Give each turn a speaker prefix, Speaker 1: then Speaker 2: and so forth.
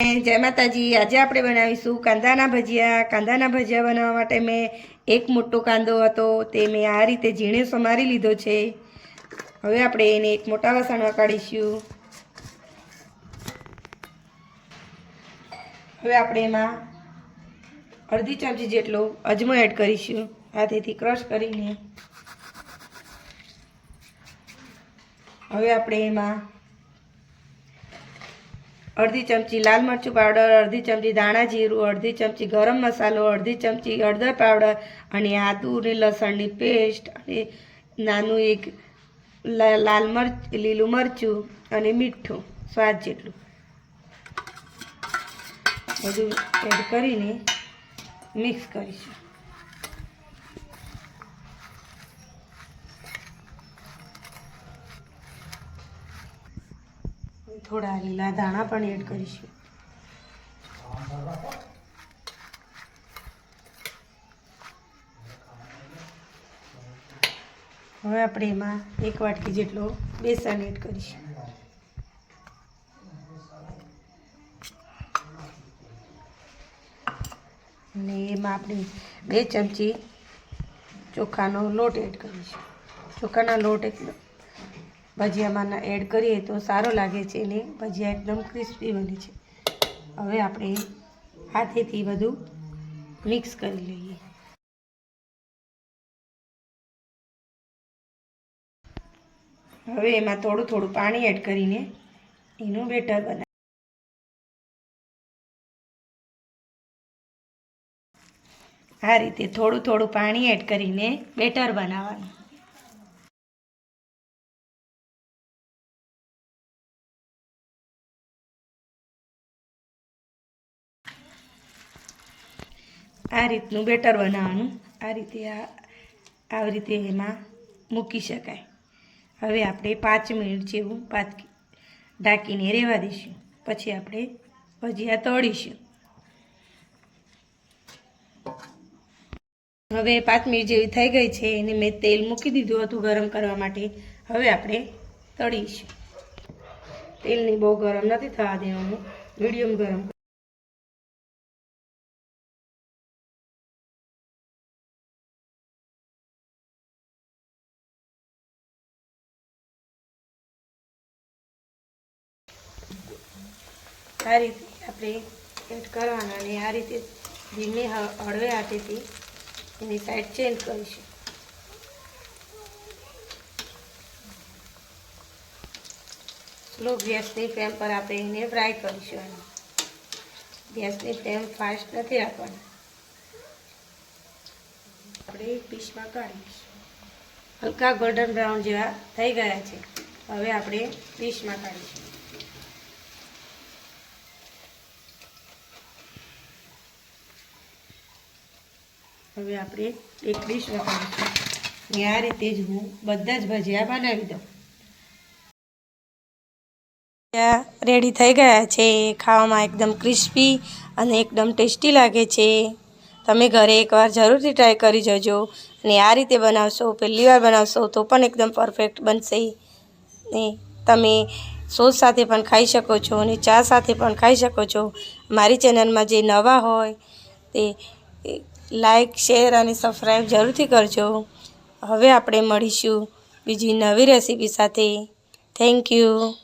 Speaker 1: જય માતાજી. આજે આપણે બનાવીશું કાંદાના ભજીયા. કાંદાના ભજીયા બનાવવા માટે મેં એક મોટો કાંદો હતો. તે મેં આ રીતે ઝીણે સમારી લીધો છે. હવે આપણે એને એક મોટા વાસણમાં કાઢીશું. હવે આપણે એમાં અડધી ચમચી જેટલો અજમો એડ કરીશું. હાથેથી ક્રશ કરીને. હવે આપણે એમાં અડધી ચમચી લાલ મરચું પાવડર, અડધી ચમચી દાણા જીરું, અડધી ચમચી ગરમ મસાલો, અડધી ચમચી હળદર પાવડર અને આદુ અને લસણની પેસ્ટ અને નાનું એક લાલ મરચ, લીલું મરચું અને મીઠું, સ્વાદ જેટલું. બધું એડ કરીને મિક્સ કરીશું. થોડા લીલા ધાણા પણ એડ કરીશું. હવે આપણે એમાં એક વાટકી જેટલો બેસન એડ કરીશું. અને એમાં આપણે બે ચમચી ચોખાનો લોટ એડ કરીશું. ચોખાના લોટ એટલે ભજીયામાં એડ કરીએ તો સારો લાગે છે અને ભજીયા એકદમ ક્રિસ્પી બને છે. હવે આપણે હાથેથી બધું મિક્સ કરી લઈએ. હવે એમાં થોડું થોડું પાણી એડ કરીને એનું બેટર બનાવ આ રીતે થોડું થોડું પાણી એડ કરીને બેટર બનાવવાનું. આ રીતનું બેટર બનાવવાનું. આ રીતે આ આવી રીતે એમાં મૂકી શકાય. હવે આપણે પાંચ મિનિટ જેવું પાંચ ઢાંકીને રહેવા દઈશું. પછી આપણે ભજીયા તળીશું હવે પાંચ મિનિટ જેવી થઈ ગઈ છે, એને મેં તેલ મૂકી દીધું હતું ગરમ કરવા માટે. હવે આપણે તળીશું. તેલની બહુ ગરમ નથી થવા દેવાનું. મીડિયમ ગરમ આ રીતે આપણે એડ કરવાના અને આ રીતે ધીમે હળવે હાથેથી એની સાઈડ ચેન્જ કરીશું. સ્લો ગેસની ફ્લેમ પર આપણે એને ફ્રાય કરીશું એને. ગેસની ફ્લેમ ફાસ્ટ નથી રાખવાની. આપણે ડીશમાં કાઢીશું. હલકા ગોલ્ડન બ્રાઉન જેવા થઈ ગયા છે. હવે આપણે ડીશમાં કાઢીશું. હવે આપણે એક ડીશ વગાડીશું આ રીતે જ હું બધા જ ભજીયા બનાવી દઉં. રેડી થઈ ગયા છે. ખાવામાં એકદમ ક્રિસ્પી અને એકદમ ટેસ્ટી લાગે છે. તમે ઘરે એકવાર જરૂરથી ટ્રાય કરી જજો અને આ રીતે બનાવશો, પહેલી વાર બનાવશો તો પણ એકદમ પરફેક્ટ બનશે. ને તમે સોસ સાથે પણ ખાઈ શકો છો અને ચા સાથે પણ ખાઈ શકો છો. મારી ચેનલમાં જે નવા હોય તે લાઈક, શેર અને સબસ્ક્રાઈબ જરૂરથી કરજો. હવે આપણે મળીશું બીજી નવી રેસીપી સાથે. Thank you.